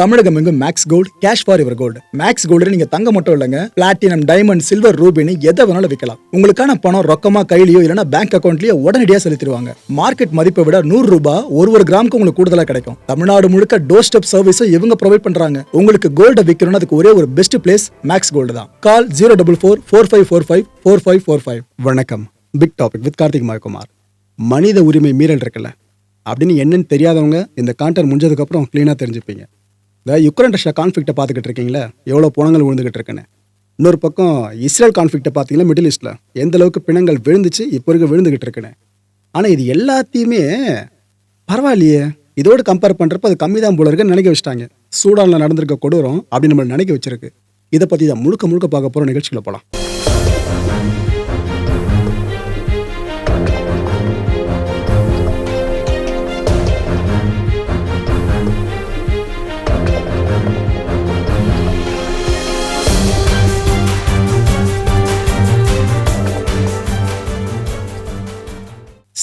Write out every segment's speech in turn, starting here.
தமிழகம் எங்கும் maths gold cash for இவர் gold maths gold நீங்க தங்க மட்டும் இல்லைங்க. பிளாட்டினம் டைமண்ட் சில்வர் ரூபினி எதை வேணாலும் விற்கலாம் உங்களுக்கான பணம் ரொக்கமா கையிலயோ இல்லைன்னா பேங்க் அக்கௌண்ட்லயோ உடனடியாக செலுத்திடுவாங்க. மார்க்கெட் மதிப்பை விட நூறு ரூபாய் ஒரு ஒரு கிராமுக்கு உங்களுக்கு கூடுதலா கிடைக்கும். தமிழ்நாடு முழுக்க டோர் ஸ்டெப் சர்வீஸும் இவங்க ப்ரொவைட் பண்றாங்க. உங்களுக்கு கோல்ட விற்கணும்னு அதுக்கு ஒரே ஒரு பெஸ்ட் பிளேஸ் மேக்ஸ் கோல்டு தான். Call zero double four four five four five four five four five வணக்கம். Big topic with Karthik Mayakumar மனித உரிமை மீறல் இருக்குல்ல? அப்படின்னு என்னன்னு தெரியாதவங்க இந்த கான்டர் முடிஞ்சதுக்கப்புறம் க்ளீனாக தெரிஞ்சுப்பீங்க. இந்த யுக்ரைன் ரஷ்யா கான்ஃப்ளிக்ட்டை பார்த்துக்கிட்டு இருக்கீங்களா எவ்வளோ புணங்கள் விழுந்துகிட்டு இருக்குன்னு. இன்னொரு பக்கம் இஸ்ரேல் கான்ஃப்ளிக்ட்டை பார்த்தீங்கன்னா மிடில் ஈஸ்ட்டில் எந்த அளவுக்கு பிணங்கள் விழுந்துச்சு இப்போ இருக்க விழுந்துகிட்டு இருக்குன்னு. ஆனால் இது எல்லாத்தையுமே பரவாயில்லையே. இதோடு கம்பேர் பண்ணுறப்ப அது கம்மி தான் போல இருக்குன்னு நினைக்க வச்சுட்டாங்க. சூடானில் நடந்திருக்க கொடூரம் அப்படின்னு நம்மளை நினைக்க வச்சிருக்கு. இதை பற்றி தான் முழுக்க முழுக்க பார்க்க போகிற நிகழ்ச்சியில் போகலாம்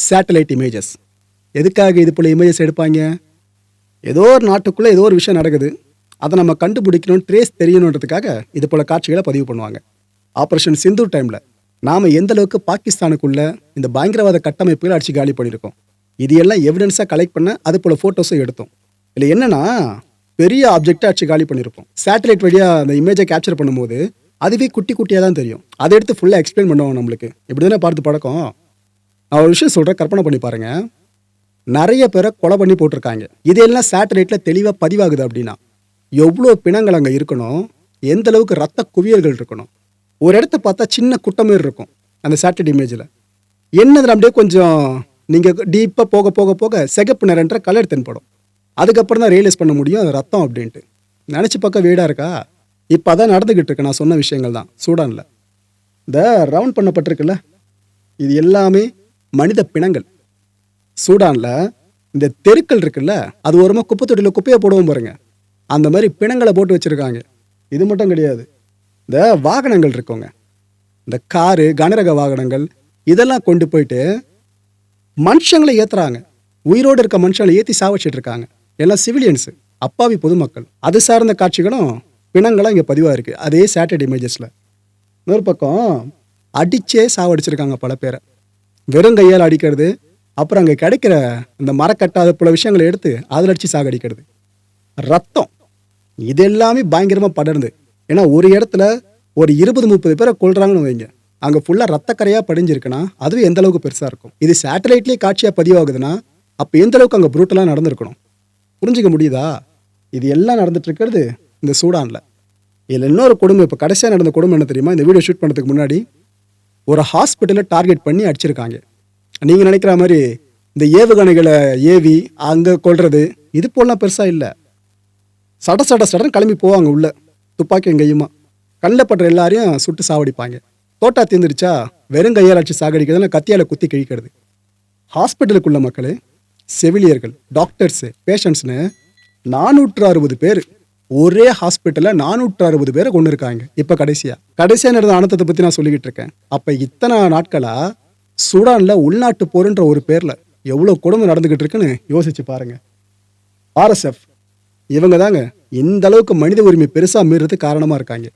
சேட்டலைட் இமேஜஸ் எதுக்காக இது போல் இமேஜஸ் எடுப்பாங்க? ஏதோ ஒரு நாட்டுக்குள்ளே ஏதோ ஒரு விஷயம் நடக்குது. அதை நம்ம கண்டுபிடிக்கணும் ட்ரேஸ் தெரியணுன்றதுக்காக இது போல் காட்சிகளை பதிவு பண்ணுவாங்க. ஆப்ரேஷன் சிந்து டைமில் நாம் எந்த அளவுக்கு இந்த பயங்கரவாத கட்டமைப்புகளை அடிச்சு காலி பண்ணியிருக்கோம். இது எல்லாம் எவிடன்ஸாக கலெக்ட் பண்ண அது போல் ஃபோட்டோஸும் எடுத்தோம். இல்லை என்னென்னா பெரிய ஆப்ஜெக்டாக அடிச்சு காலி பண்ணியிருப்போம். சேட்டலைட் வழியாக அந்த இமேஜை கேப்சர் பண்ணும்போது அதுவே குட்டி குட்டியாக தான் தெரியும். அதை எடுத்து ஃபுல்லாக எக்ஸ்பிளைன் பண்ணுவாங்க நம்மளுக்கு. இப்படி தானே பார்த்து பழக்கம்? நான் ஒரு விஷயம் சொல்கிறேன் கற்பனை பண்ணி பாருங்க. நிறைய பேரை கொலை பண்ணி போட்டிருக்காங்க. இதெல்லாம் சேட்டலைட்டில் தெளிவாக பதிவாகுது அப்படின்னா எவ்வளோ பிணங்கள் அங்கே இருக்கணும்? எந்த அளவுக்கு ரத்த குவியல்கள் இருக்கணும்? ஒரு இடத்த பார்த்தா சின்ன குட்டம் இருக்கும் அந்த சேட்டலைட் இமேஜில் என்னதில் அப்படியே கொஞ்சம் நீங்கள் டீப்பாக போக போக போக சிகப்பு நிறன்ற கலர் தென்படும் அதுக்கப்புறம் தான் ரியலைஸ் பண்ண முடியும் அது ரத்தம் அப்படின்ட்டு. நினச்சி பார்க்க வீடாக இருக்கா? இப்போ அதான் நடந்துக்கிட்டு இருக்கு நான் சொன்ன விஷயங்கள் தான். சூடானில். இந்த ரவுண்ட் பண்ணப்பட்டிருக்குல்ல? இது எல்லாமே மனித பிணங்கள். சூடானில் இந்த தெருக்கள் இருக்குல்ல அது ஓரமாக குப்பை தொட்டியில் குப்பையை போடுவோம் பாருங்க. அந்த மாதிரி பிணங்களை போட்டு வச்சுருக்காங்க. இது மட்டும் கிடையாது. இந்த வாகனங்கள் இருக்குங்க. இந்த காரு கனரக வாகனங்கள் இதெல்லாம் கொண்டு போயிட்டு மனுஷங்களை ஏற்றுறாங்க உயிரோடு இருக்க மனுஷங்களை ஏற்றி சாவச்சிட்டு இருக்காங்க. எல்லாம் சிவிலியன்ஸு அப்பாவி பொதுமக்கள். அது சார்ந்த காட்சிகளும் பிணங்களாக இங்கே பதிவாக இருக்குது அதே சாட்டர்டே இமேஜஸில் இன்னொரு பக்கம் அடிச்சே சாவடிச்சிருக்காங்க பல பேரை. வெறும் கையால் அடிக்கிறது அப்புறம் அங்கே கிடைக்கிற இந்த மரக்கட்டாத பல விஷயங்களை எடுத்து அதில் அடித்து சாகடிக்கிறது ரத்தம். இது எல்லாமே பயங்கரமாக படர்ந்து. ஏன்னா ஒரு இடத்துல ஒரு இருபது முப்பது பேரை கொள்றாங்கன்னு வைங்க. அங்கே ஃபுல்லாக ரத்தக்கரையாக படிஞ்சிருக்குன்னா அதுவும் எந்த அளவுக்கு பெருசாக இருக்கும். இது சேட்டலைட்லேயே காட்சியாக பதிவாகுதுன்னா அப்போ எந்த அளவுக்கு அங்கே ப்ரூட்டலாக நடந்திருக்கணும்? புரிஞ்சுக்க முடியுதா? இது எல்லாம் நடந்துட்டு இருக்கிறது இந்த சூடானில். இதில் இன்னொரு கொடுமை இப்போ கடைசியாக நடந்த கொடுமை என்ன தெரியுமா? இந்த வீடியோ ஷூட் பண்ணதுக்கு முன்னாடி ஒரு ஹாஸ்பிட்டலை டார்கெட் பண்ணி அடிச்சிருக்காங்க. நீங்கள் நினைக்கிற மாதிரி இந்த ஏவுகணைகளை ஏவி அங்கே கொள்வது இது போலாம் பெருசாக இல்லை. சட சட சடன் கிளம்பி போவாங்க உள்ளே துப்பாக்கியும் கையுமா. கண்ணில் படுற எல்லாரையும் சுட்டு சாவடிப்பாங்க. தோட்டா தீர்ந்துருச்சா வெறும் கையால் அடிச்சு சாகடிக்கிறதுனா கத்தியால் குத்தி கிழிக்கிறது. ஹாஸ்பிட்டலுக்குள்ள மக்கள் செவிலியர்கள் டாக்டர்ஸு பேஷண்ட்ஸ்னு நானூற்று அறுபது பேர். ஒரே ஹாஸ்பிட்டலில் நானூற்று அறுபது பேரை கொண்டு இருக்காங்க இப்போ கடைசியாக கடைசியாக நடந்த அனர்த்தத்தை பற்றி நான் சொல்லிக்கிட்டு இருக்கேன். அப்போ இத்தனை நாட்களாக சூடானில் உள்நாட்டு போருன்ற ஒரு பேரில் எவ்வளோ குடும்பம் நடந்துக்கிட்டு இருக்குன்னு யோசிச்சு பாருங்க. ஆர்எஸ்எஃப் இவங்க தாங்க இந்த அளவுக்கு மனித உரிமை பெருசாக மீறது காரணமாக இருக்காங்க.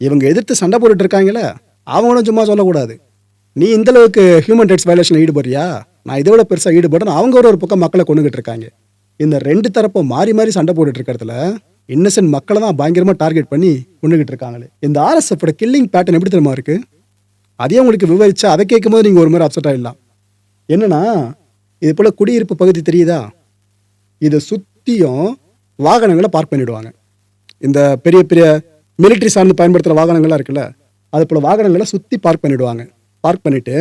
இவங்க எதிர்த்து சண்டை போட்டுட்டு இருக்காங்களே அவங்களும் சும்மா சொல்லக்கூடாது. நீ இந்த அளவுக்கு ஹியூமன் ரைட்ஸ் வயலேஷனில் ஈடுபடுறியா? நான் இதை விட பெருசாக ஈடுபடுறேன்னு அவங்க ஒரு ஒரு பக்கம் மக்களை கொண்டுகிட்டு இருக்காங்க. இந்த ரெண்டு தரப்பும் மாறி மாறி சண்டை போட்டுட்டு இருக்கிறதுல இன்னசென்ட் மக்களை தான் பயங்கரமாக டார்கெட் பண்ணி கொண்டுகிட்டு இருக்காங்களே. இந்த ஆர்எஸ்எஃபோட கில்லிங் பேட்டர்ன் எப்படி தெரியுமா இருக்கு? அதையும் உங்களுக்கு விவரிச்சா அதை கேட்கும் போது நீங்கள் ஒரு மாதிரி அப்செட் ஆகிடலாம் என்னென்னா இது போல் குடியிருப்பு பகுதி தெரியுதா? இதை சுற்றியும் வாகனங்களை பார்க் பண்ணிவிடுவாங்க இந்த பெரிய பெரிய மிலிட்ரி சார்ந்து பயன்படுத்துகிற வாகனங்கள்லாம் இருக்குல்ல அது போல் வாகனங்களை சுற்றி பார்க் பண்ணிவிடுவாங்க பார்க் பண்ணிவிட்டு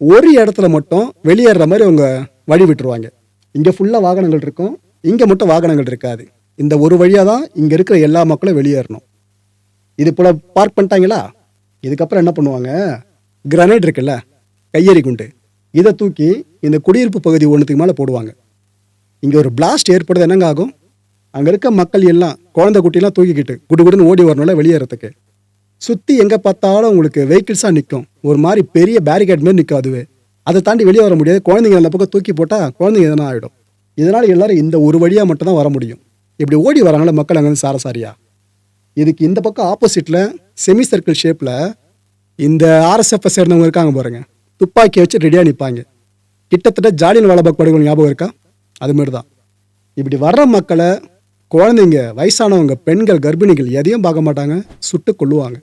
ஒரு இடத்துல மட்டும் வெளியேற மாதிரி அவங்க வழி விட்டுருவாங்க. இங்கே ஃபுல்லாக வாகனங்கள் இருக்கும் இங்கே மட்டும் வாகனங்கள் இருக்காது. இந்த ஒரு வழியாக தான் இங்கே இருக்கிற எல்லா மக்களும் வெளியேறணும். இது போல் பார்க் பண்ணிட்டாங்களா? இதுக்கப்புறம் என்ன பண்ணுவாங்க? கிரனைட் இருக்குல்ல கையெறி குண்டு. இதை தூக்கி இந்த குடியிருப்பு பகுதி ஒன்றுத்துக்கு மேலே போடுவாங்க. இங்கே ஒரு பிளாஸ்ட் ஏற்படுது என்னங்க ஆகும்? அங்கே இருக்க மக்கள் எல்லாம் குழந்தை குட்டிலாம் தூக்கிக்கிட்டு குடு குடுன்னு ஓடி வரணும்ல வெளியேறதுக்கு. சுற்றி எங்கே பார்த்தாலும் உங்களுக்கு வெஹிக்கிள்ஸாக நிற்கும் ஒரு மாதிரி பெரிய பேரிகேட் மாதிரி நிற்கும் அதுவே. அதை தாண்டி வெளியே வர முடியாது. குழந்தைங்க அந்த பக்கம் தூக்கி போட்டால் குழந்தைங்க எதனா ஆகிடும் இதனால் எல்லோரும் இந்த ஒரு வழியாக மட்டும்தான் வர முடியும். இப்படி ஓடி வராங்களே மக்கள் அங்கேருந்து சாரசாரியா? இதுக்கு இந்த பக்கம் ஆப்போசிட்டில் செமி சர்க்கிள் ஷேப்பில் இந்த ஆர்எஸ்எஃப்பை சேர்ந்தவங்க இருக்காங்க பாருங்க. துப்பாக்கி வச்சு ரெடியாக நிற்பாங்க கிட்டத்தட்ட ஜாலியன் வாலாபாக் படுகொலை ஞாபகம் இருக்கா? அது மாதிரி தான் இப்படி வர்ற மக்களை குழந்தைங்க வயசானவங்க பெண்கள் கர்ப்பிணிகள் எதையும் பார்க்க மாட்டாங்க. சுட்டு கொள்ளுவாங்க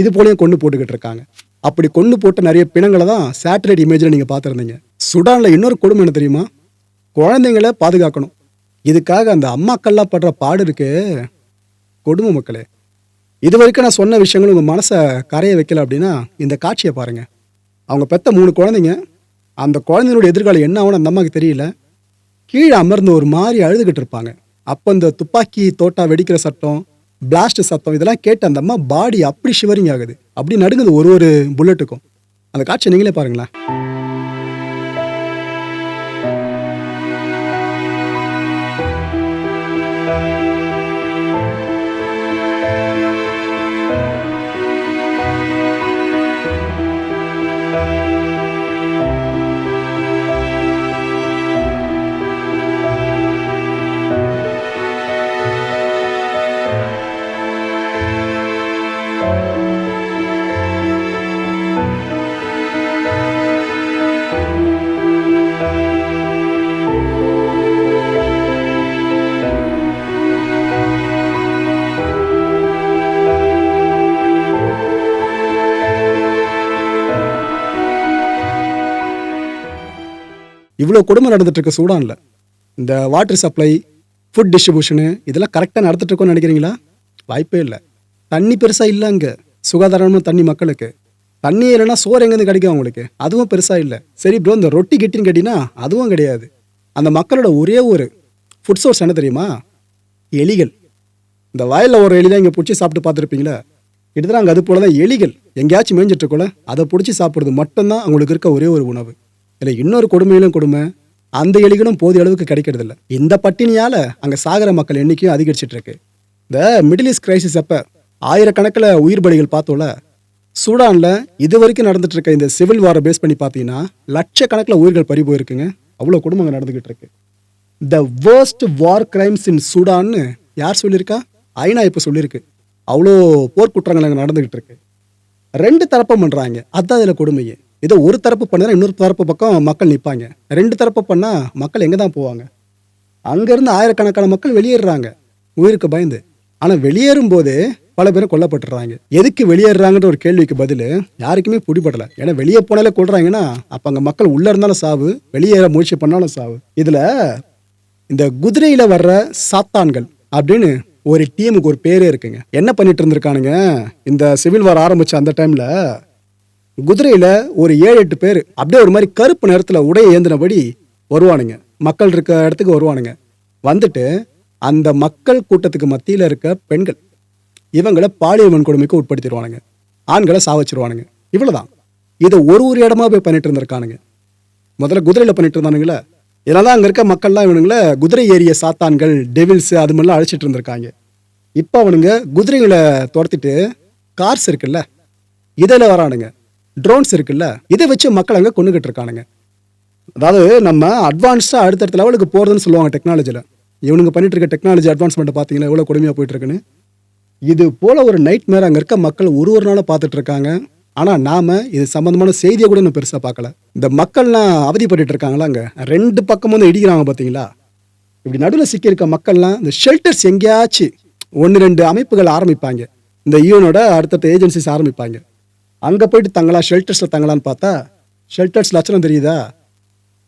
இது போலையும் கொண்டு போட்டுக்கிட்டு இருக்காங்க. அப்படி கொண்டு போட்ட நிறைய பிணங்களை தான் சேட்டலைட் இமேஜில் நீங்கள் பார்த்துருந்தீங்க. சுடானில் இன்னொரு கொடுமை என்ன தெரியுமா? குழந்தைங்களை பாதுகாக்கணும். இதுக்காக அந்த அம்மாக்கள்லாம் படுற பாடு இருக்கு. கொடுமை மக்களே. இது வரைக்கும் நான் சொன்ன விஷயங்கள் உங்கள் மனசை கரைய வைக்கல அப்படின்னா இந்த காட்சியை பாருங்கள் அவங்க பெற்ற மூணு குழந்தைங்க அந்த குழந்தைங்களோட எதிர்காலம் என்ன ஆகும்னு அந்த அம்மாவுக்கு தெரியல. கீழே அமர்ந்து ஒரு மாதிரி அழுதுகிட்டு இருப்பாங்க. அப்போ இந்த துப்பாக்கி தோட்டா வெடிக்கிற சட்டம் பிளாஸ்ட் சத்தம் இதெல்லாம் கேட்டு அந்த அம்மா பாடி அப்படி ஷிவரிங் ஆகுது. அப்படி நடுங்குது ஒரு ஒரு புல்லட்டுக்கும் அந்த காட்சியை நீங்களே பாருங்களேன். இவ்வளோ கொடுமை நடந்துட்டுருக்கு சூடானில். இந்த வாட்டர் சப்ளை ஃபுட் டிஸ்ட்ரிபியூஷனு இதெல்லாம் கரெக்டாக நடந்துட்டுருக்கோன்னு நினைக்கிறீங்களா? வாய்ப்பே இல்லை. தண்ணி பெருசாக இல்லை அங்கே. சுகாதாரமான தண்ணி மக்களுக்கு. தண்ணி இல்லைன்னா சோறு எங்கேருந்து கிடைக்கும் அவங்களுக்கு? அதுவும் பெருசாக இல்லை. சரி ப்ரோ இந்த ரொட்டி கிட்டின்னு கேட்டிங்கன்னா அதுவும் கிடையாது. அந்த மக்களோட ஒரே ஒரு ஃபுட் சோர்ஸ் என்ன தெரியுமா? எலிகள். இந்த வயலில் ஒரு எலி தான் இங்கே பிடிச்சி சாப்பிட்டு பார்த்துருப்பீங்களா. கிட்டத்தட்ட அங்கே அது போல தான் எலிகள். எங்கேயாச்சும் மேய்ஞ்சிட்டு இருக்கோல அதை பிடிச்சி சாப்பிட்றது மட்டும்தான் அவங்களுக்கு இருக்க ஒரே ஒரு உணவு. இல்லை இன்னொரு கொடுமையிலும் கொடுமை. அந்த எலிகளும் போதிய அளவுக்கு கிடைக்கிறது இந்த பட்டினியால் அங்கே சாகிற மக்கள் எண்ணிக்கையும் அதிகரிச்சிட்டு இருக்கு இந்த மிடில் ஈஸ்ட் கிரைசிஸ் அப்போ ஆயிரக்கணக்கில் உயிர் பலிகள் பார்த்தோல சூடானில் இது வரைக்கும் நடந்துட்டு இருக்க இந்த சிவில் வாரை பேஸ் பண்ணி பார்த்தீங்கன்னா லட்சக்கணக்கில் உயிர்கள் பறி போயிருக்குங்க. அவ்வளோ குடும்பங்கள் நடந்துகிட்டு இருக்கு த வேர்ஸ்ட் வார் கிரைம்ஸ் இன் சூடான்னு யார் சொல்லியிருக்கா? ஐநா இப்போ சொல்லியிருக்கு. அவ்வளோ போர்க்குற்றங்கள் அங்கே நடந்துகிட்டு இருக்கு ரெண்டு தரப்பும் பண்ணுறாங்க அதான் அதில் கொடுமையே. இதை ஒரு தரப்பு பண்ணால் இன்னொரு தரப்பு பக்கம் மக்கள் நிற்பாங்க ரெண்டு தரப்பு பண்ணால் மக்கள் எங்கே தான் போவாங்க? அங்கேருந்து ஆயிரக்கணக்கான மக்கள் வெளியேறுறாங்க. உயிருக்கு பயந்து. ஆனால் வெளியேறும் போது பல பேரும் கொல்லப்பட்டுறாங்க. எதுக்கு வெளியேறுறாங்கன்ற ஒரு கேள்விக்கு பதில் யாருக்குமே பிடிபடல. ஏன்னா வெளியே போனாலே கொள்றாங்கன்னா அப்போ அங்கே மக்கள் உள்ளே இருந்தாலும் சாவு வெளியேற முயற்சி பண்ணாலும் சாவு. இதில் இந்த குதிரையில் வர்ற சாத்தான்கள் அப்படின்னு ஒரு டீமுக்கு ஒரு பேரே இருக்குங்க. என்ன பண்ணிட்டு இருந்திருக்கானுங்க? இந்த சிவில் வார் ஆரம்பிச்ச அந்த டைமில் குதிரையில ஒரு ஏழு எட்டு பேர் அப்படியே ஒரு மாதிரி கருப்பு நிறத்துல உடைய ஏந்தினபடி வருவானுங்க. மக்கள் இருக்க இடத்துக்கு வருவானுங்க. வந்துட்டு அந்த மக்கள் கூட்டத்துக்கு மத்தியில் இருக்க பெண்கள் இவங்களை பாலியல் வன்கொடுமைக்கு உட்படுத்திடுவானுங்க. ஆண்களை சாவச்சிருவானுங்க. இவ்வளோதான் இதை ஒரு ஒரு இடமா போய் பண்ணிட்டு இருந்திருக்கானுங்க. முதல்ல குதிரையில் பண்ணிட்டு இருந்தானுங்களே. இதனால அங்கே இருக்க மக்கள்லாம் இவனுங்கள குதிரை ஏறிய சாத்தான்கள் டெவில்ஸ் அது மாதிரிலாம் அழைச்சிட்டு இருந்திருக்காங்க. இப்போ அவனுங்க குதிரைகளை துரத்திட்டு கார்ஸ் இருக்குல்ல இதில் வரானுங்க. ட்ரோன்ஸ் இருக்குல்ல இதை வச்சு மக்கள் அங்கே கொண்டுகிட்டு இருக்கானுங்க. அதாவது நம்ம அட்வான்ஸ்டாக அடுத்தடுத்த லெவலுக்கு போகிறதுன்னு சொல்லுவாங்க டெக்னாலஜியில் இவனுங்க பண்ணிட்டு இருக்க டெக்னாலஜி அட்வான்ஸ்மெண்ட் பார்த்தீங்களா எவ்வளோ கொடுமையாக போயிட்டுருக்குன்னு இது போல் ஒரு நைட் மேலே அங்கே இருக்க மக்கள் ஒரு ஒரு நாளும் பார்த்துட்டு இருக்காங்க. ஆனால் நாம் இது சம்மந்தமான செய்தியை கூட இன்னும் பெருசாக பார்க்கல. இந்த மக்கள்லாம் அவதிப்பட்டு இருக்காங்களா அங்கே? ரெண்டு பக்கமும் வந்து இடிக்கிறாங்க பார்த்தீங்களா? இப்படி நடுவில் சிக்கியிருக்க மக்கள்லாம் இந்த ஷெல்டர்ஸ் எங்கேயாச்சும் ஒன்று ரெண்டு அமைப்புகள் ஆரம்பிப்பாங்க. இந்த யூனோட அடுத்தடுத்த ஏஜென்சிஸ் ஆரம்பிப்பாங்க. அங்கே போயிட்டு தங்கலாம் ஷெல்டர்ஸில் தங்கலான்னு பார்த்தா ஷெல்டர்ஸ் லட்சணம் தெரியுதா?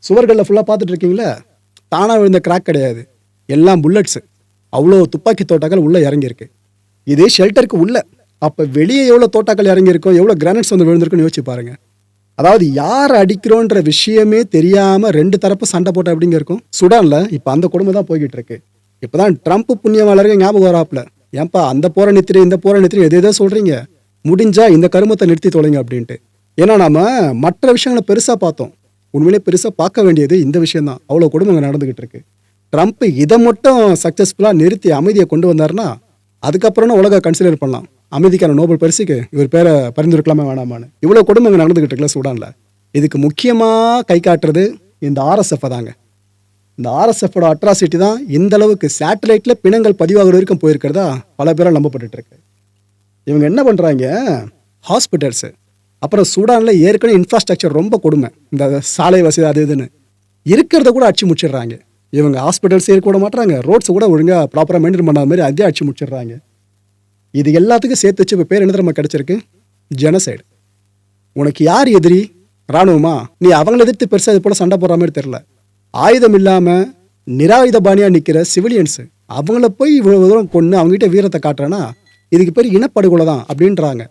சுவர்களில் ஃபுல்லாக பார்த்துட்டு தானாக விழுந்த கிராக் கிடையாது. எல்லாம் புல்லட்ஸு அவ்வளோ துப்பாக்கி தோட்டாக்கள் உள்ளே இறங்கியிருக்கு. இது ஷெல்டருக்கு உள்ளே. அப்போ வெளியே எவ்வளோ தோட்டாக்கள் இறங்கியிருக்கோம் எவ்வளோ கிரானைட்ஸ் வந்து விழுந்திருக்குன்னு யோசிச்சு பாருங்கள் அதாவது யார் அடிக்கிறோன்ற விஷயமே தெரியாமல் ரெண்டு தரப்பு சண்டை போட்ட எப்படிங்க இருக்கும்? சுடானில் இப்போ அந்த குடும்பம் தான் போய்கிட்டு இருக்கு இப்போதான் ட்ரம்ப் புண்ணியவாளருக்கு ஞாபகம் வராப்புல. ஏன்பா அந்த போகிற நித்திரி இந்த போகிற நித்திரி எது எதோ சொல்கிறீங்க முடிஞ்சால் இந்த கருமத்தை நிறுத்தி தொலைங்க அப்படின்ட்டு. ஏன்னா நாம் மற்ற விஷயங்களை பெருசாக பார்த்தோம். உண்மையிலே பெருசாக பார்க்க வேண்டியது இந்த விஷயந்தான் அவ்வளோ கொடுமை அங்கே இருக்கு. ட்ரம்ப் இதை மட்டும் சக்ஸஸ்ஃபுல்லாக நிறுத்தி அமைதியை கொண்டு வந்தாருன்னா அதுக்கப்புறம் உலக கன்சிடர் பண்ணலாம். அமைதிக்கான நோபல் பரிசுக்கு இவர் பேரை பரிந்துரைக்கலாமே வேணாமான்னு. இவ்வளோ கொடுமை நடந்துக்கிட்டு இருக்குல்ல சூடானில். இதுக்கு முக்கியமாக கை காட்டுறது இந்த ஆர்எஸ்எஃப் தாங்க. இந்த ஆர்எஸ்எஃபோட அட்ராசிட்டி தான் இந்த அளவுக்கு சேட்டலைட்டில் பிணங்கள் பதிவாகிற வரைக்கும் போயிருக்கிறதா பல பேரால் நம்பப்பட்டுருக்கு இருக்கு. இவங்க என்ன பண்ணுறாங்க ஹாஸ்பிட்டல்ஸு அப்புறம் சூடானில் ஏற்கனவே இன்ஃப்ராஸ்ட்ரக்சர் ரொம்ப கொடுமை. இந்த சாலை வசதி அது இதுன்னு. இருக்கிறத கூட அடிச்சு முடிச்சிடுறாங்க. இவங்க ஹாஸ்பிட்டல்ஸ் இருக்க விட மாட்டாங்க ரோட்ஸ் கூட ஒழுங்காக ப்ராப்பராக மெயின்டைன் பண்ணாத மாதிரி அதே அடிச்சு முடிச்சிடுறாங்க. இது எல்லாத்துக்கும் சேர்த்து வச்சு இப்போ பேர் என்ன நம்ம கிடச்சிருக்கு? ஜெனசைடு உனக்கு யார் எதிரி? இராணுவமா? நீ அவங்கள எதிர்த்து பெருசாக இது போல் சண்டை போடுற மாதிரி தெரில ஆயுதம் இல்லாமல் நிராயுத பாணியாக நிற்கிற சிவிலியன்ஸு அவங்கள போய் இவ்வளோ தூரம் கொண்டு அவங்ககிட்ட வீரத்தை காட்டுறேன்னா இதுக்கு பேர் இனப்படுகொலை தான் அப்படின்றாங்க.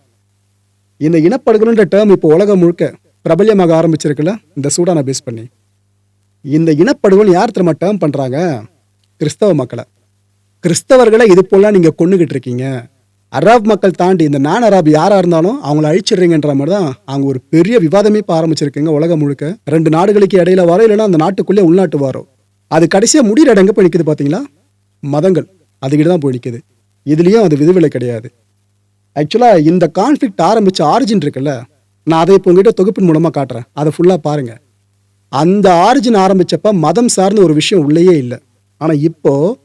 இந்த இனப்படுகொலைன்ற டேர்ம் இப்போ உலகம் முழுக்க பிரபல்யமாக ஆரம்பிச்சிருக்குல்ல இந்த சூடானை பேஸ் பண்ணி. இந்த இனப்படுகொலை யார் திரும்ப டேர்ம் பண்ணுறாங்க கிறிஸ்தவ மக்களை. கிறிஸ்தவர்களை இது போலாம் நீங்கள் கொண்டுகிட்டு இருக்கீங்க. அராப் மக்கள் தாண்டி இந்த நான் அராப் யாராக இருந்தாலும் அவங்கள அழிச்சிடுறீங்கன்ற மாதிரி தான் அவங்க ஒரு பெரிய விவாதமே இப்போ ஆரம்பிச்சிருக்குங்க உலகம் முழுக்க. ரெண்டு நாடுகளுக்கு இடையில வரோம் இல்லைன்னா அந்த நாட்டுக்குள்ளே உள்நாட்டு வரோம் அது கடைசியாக முடிகிற இடங்க போய் நிற்குது பார்த்தீங்களா மதங்கள். அதுக்கிட்ட தான் போய் நிற்குது இதுலேயும் அது விதிவிலை கிடையாது. ஆக்சுவலாக இந்த கான்ஃப்ளிக்ட் ஆரம்பித்த ஆரிஜின் இருக்குல்ல நான் அதை இப்போ உங்ககிட்ட தொகுப்பின் மூலமாக காட்டுறேன். அதை ஃபுல்லாக பாருங்கள் அந்த ஆரிஜின் ஆரம்பித்தப்ப மதம் சார்ந்த ஒரு விஷயம் உள்ளேயே இல்லை. ஆனால் இப்போது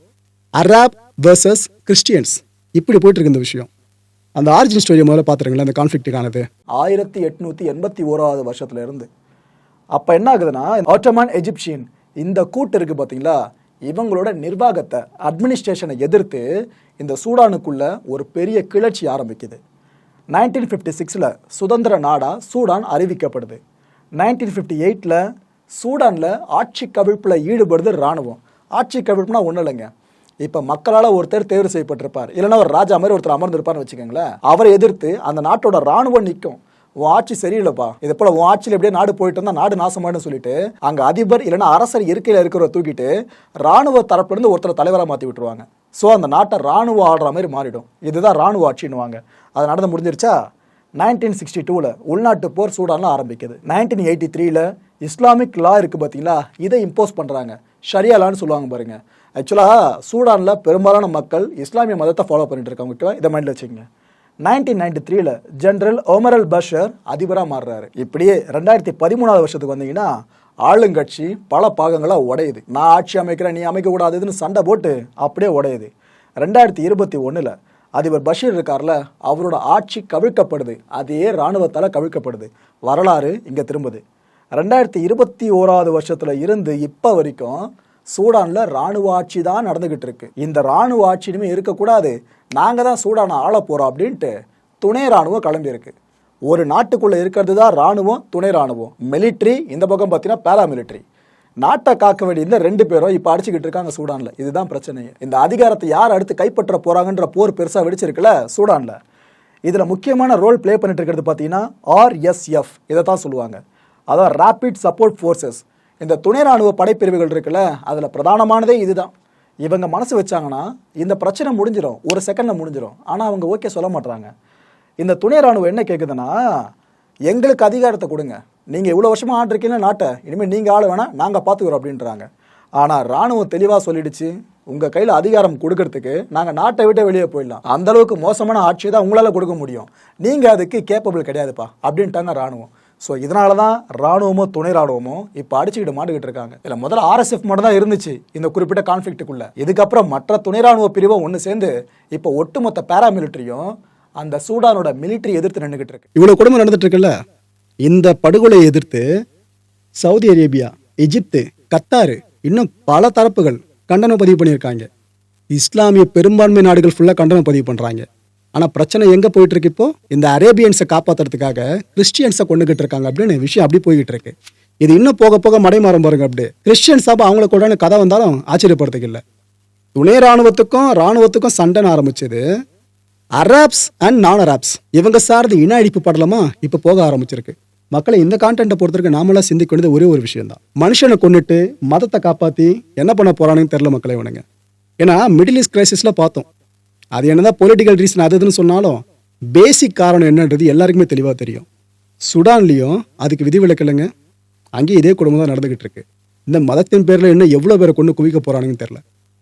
அராப் வேர்சஸ் கிறிஸ்டியன்ஸ் இப்படி போயிட்டு இந்த விஷயம். அந்த ஆரிஜின் ஸ்டோரியை முதல்ல பார்த்துருங்களேன் அந்த கான்ஃப்ளிக்ட்டுக்கானது ஆயிரத்தி எட்நூத்தி எண்பத்தி ஓராவது வருஷத்துல இருந்து அப்ப என்ன ஆகுதுன்னா ஆட்டோமான் எஜிப்சியன் இந்த கூட்டு இருக்கு பாத்தீங்களா? இவங்களோட நிர்வாகத்தை அட்மினிஸ்ட்ரேஷனை எதிர்த்து இந்த சூடானுக்குள்ள ஒரு பெரிய கிளர்ச்சி ஆரம்பிக்குது. நைன்டீன் ஃபிஃப்டி சிக்ஸில் சுதந்திர நாடா சூடான் அறிவிக்கப்படுது. நைன்டீன் ஃபிஃப்டி எயிட்டில் சூடானில் ஆட்சி கவிழ்ப்பில் ஈடுபடுது இராணுவம். ஆட்சி கவிழ்ப்புனா ஒன்றும் இல்லைங்க. இப்போ மக்களால் ஒருத்தர் தேர்வு செய்யப்பட்டிருப்பார். இல்லைன்னா ஒரு ராஜா மாதிரி ஒருத்தர் அமர்ந்திருப்பார்னு வச்சுக்கோங்களேன். அவரை எதிர்த்து அந்த நாட்டோட ராணுவம் நிற்கும் உன் ஆட்சி சரியில்லைப்பா. இது போல உன் ஆட்சியில் எப்படியே நாடு போயிட்டு இருந்தா நாடு நாசமானு சொல்லிட்டு அங்க அதிபர் இல்லைன்னா அரசர் இருக்கையில் இருக்கிறவரை தூக்கிட்டு ராணுவ தரப்புலேருந்து ஒருத்தர் தலைவராக மாற்றி விட்டுருவாங்க. ஸோ அந்த நாட்டை ராணுவம் ஆடுற மாதிரி மாறிடும். இதுதான் ராணுவ ஆட்சின்னுவாங்க. அது நடந்து முடிஞ்சிருச்சா? நைன்டீன் சிக்ஸ்டி டூவில் உள்நாட்டு போர் சூடானில் ஆரம்பிக்குது. நைன்டீன் எயிட்டி த்ரீல இஸ்லாமிக் லா இருக்குது பார்த்தீங்களா இதை இம்போஸ் பண்ணுறாங்க ஷரியாலான்னு சொல்லுவாங்க பாருங்க. ஆக்சுவலாக சூடானில் பெரும்பாலான மக்கள் இஸ்லாமிய மதத்தை ஃபாலோ பண்ணிட்டு இருக்காங்க. ஓகேவா? இதை மைண்டில் வச்சுக்கோங்க. நைன்டீன் நைன்டி த்ரீல ஜெனரல் ஒமரல் பஷர் அதிபராக மாறுறாரு. இப்படியே ரெண்டாயிரத்தி பதிமூணாவது வருஷத்துக்கு வந்தீங்கன்னா ஆளுங்கட்சி பல பாகங்களாக உடையுது. நான் ஆட்சி அமைக்கிறேன் நீ அமைக்கக்கூடாதுன்னு சண்டை போட்டு அப்படியே உடையுது. ரெண்டாயிரத்தி இருபத்தி ஒன்றில் அதிபர் பஷீர் இருக்கார்ல அவரோட ஆட்சி கவிழ்க்கப்படுது. அதே இராணுவத்தால் கவிழ்க்கப்படுது. வரலாறு இங்கே திரும்புது. ரெண்டாயிரத்தி இருபத்தி ஓராவது வருஷத்தில் இருந்து இப்போ வரைக்கும் சூடானில் ராணுவ ஆட்சி தான் நடந்துக்கிட்டு இருக்கு. இந்த ராணுவ ஆட்சி இருக்கக்கூடாது. நாங்கள் தான் சூடான ஆள போகிறோம் அப்படின்ட்டு துணை ராணுவம் கிளம்பி ஒரு நாட்டுக்குள்ளே இருக்கிறது தான் ராணுவம் துணை ராணுவம். மிலிட்ரி இந்த பக்கம் பார்த்தீங்கன்னா பேராமிலிட்ரி நாட்டை காக்க வேண்டிய இந்த ரெண்டு பேரும் இப்போ அடிச்சுக்கிட்டு இருக்காங்க சூடானில். இதுதான் பிரச்சனையே இந்த அதிகாரத்தை யார் அடுத்து கைப்பற்ற போகிறாங்கன்ற போர் பெருசாக வெடிச்சிருக்குல்ல சூடானில். இதில் முக்கியமான ரோல் ப்ளே பண்ணிட்டு இருக்கிறது பார்த்தீங்கன்னா ஆர்எஸ்எஃப் இதை தான் சொல்லுவாங்க. அதான் ரேபிட் சப்போர்ட் ஃபோர்ஸஸ் இந்த துணை ராணுவ படைப்பிரிவுகள் இருக்குல்ல அதில் பிரதானமானதே இதுதான். இவங்க மனசு வச்சாங்கன்னா இந்த பிரச்சனை முடிஞ்சிடும் ஒரு செகண்டில் முடிஞ்சிடும் ஆனால் அவங்க ஓகே சொல்ல மாட்டுறாங்க இந்த துணை ராணுவம் என்ன கேட்குதுன்னா எங்களுக்கு அதிகாரத்தை கொடுங்க. நீங்கள் இவ்வளோ வருஷமாக ஆண்டிருக்கீங்க நாட்டை? இனிமேல் நீங்கள் ஆள வேணால் நாங்கள் பார்த்துக்குறோம் அப்படின்றாங்க. ஆனால் ராணுவம் தெளிவாக சொல்லிடுச்சு. உங்கள் கையில் அதிகாரம் கொடுக்கறதுக்கு நாங்கள் நாட்டை விட்டு வெளியே போயிடலாம். அந்த அளவுக்கு மோசமான ஆட்சி தான் உங்களால் கொடுக்க முடியும். நீங்கள் அதுக்கு கேப்பபிள் கிடையாதுப்பா அப்படின்ட்டாங்க ராணுவம். ஸோ இதனால தான் ராணுவமோ துணை ராணுவமோ இப்போ அடிச்சுக்கிட்டு மாட்டுக்கிட்டு இருக்காங்க. இல்லை முதல்ல ஆர்எஸ்எஃப் மட்டும் தான் இருந்துச்சு இந்த குறிப்பிட்ட கான்ஃப்ளிக்ட்டுக்குள்ள இதுக்கப்புறம் மற்ற துணை ராணுவ பிரிவும் ஒன்று சேர்ந்து இப்போ ஒட்டுமொத்த பேராமிலிட்டரியும் அந்த சூடானோட மிலிட்டரி எதிர்த்து நின்றுகிட்டு இருக்கு. இவ்வளோ கொடுமை நடந்துட்டு இருக்குல்ல? இந்த படுகொலையை எதிர்த்து சவுதி அரேபியா எகிப்து கத்தாரு இன்னும் பல தரப்புகள் கண்டனம் பதிவு பண்ணியிருக்காங்க. இஸ்லாமிய பெரும்பான்மை நாடுகள் ஃபுல்லாக கண்டனம் பதிவு பண்ணுறாங்க ஆனால் பிரச்சனை எங்கே போயிட்டு இருக்கு இப்போ? இந்த அரேபியன்ஸை காப்பாற்றுறதுக்காக கிறிஸ்டியன்ஸை கொண்டுகிட்டு இருக்காங்க அப்படின்னு விஷயம் அப்படி போய்கிட்டு இருக்கு. இது இன்னும் போக போக மடைமாறம் பாருங்க அப்படியே கிறிஸ்டியன்ஸ் அப்போ அவங்கள கூட கதை வந்தாலும் ஆச்சரியப்படுறதுக்கு இல்லை. துணை ராணுவத்துக்கும் ராணுவத்துக்கும் சண்டைன்னு ஆரம்பிச்சது அராப்ஸ் அண்ட் நான் அராப்ஸ் இவங்க சார்ந்த இன அழிப்பு படலமா இப்போ போக ஆரம்பிச்சிருக்கு. மக்களை இந்த கான்டென்ட்டை பொறுத்தவரைக்கும் நாமெல்லாம் சிந்திக்க வேண்டியது ஒரே ஒரு விஷயம் தான் மனுஷனை கொண்டுட்டு மதத்தை காப்பாற்றி என்ன பண்ண போறானுன்னு தெரில மக்களை இவனுங்க. ஏன்னா மிடில் ஈஸ்ட் கிரைசிஸில் பார்த்தோம். அது என்னதான் பொலிட்டிக்கல் ரீசன் அது இதுன்னு சொன்னாலும் பேசிக் காரணம் என்னன்றது எல்லாருக்குமே தெளிவாக தெரியும். சுடான்லேயும் அதுக்கு விதிவிலக்கு இல்லைங்க அங்கேயும் இதே குடும்பம் தான் நடந்துகிட்டு இருக்கு. இந்த மதத்தின் பேரில் இன்னும் எவ்வளோ பேரை கொண்டு குவிக்க போகிறானுங்கன்னு தெரில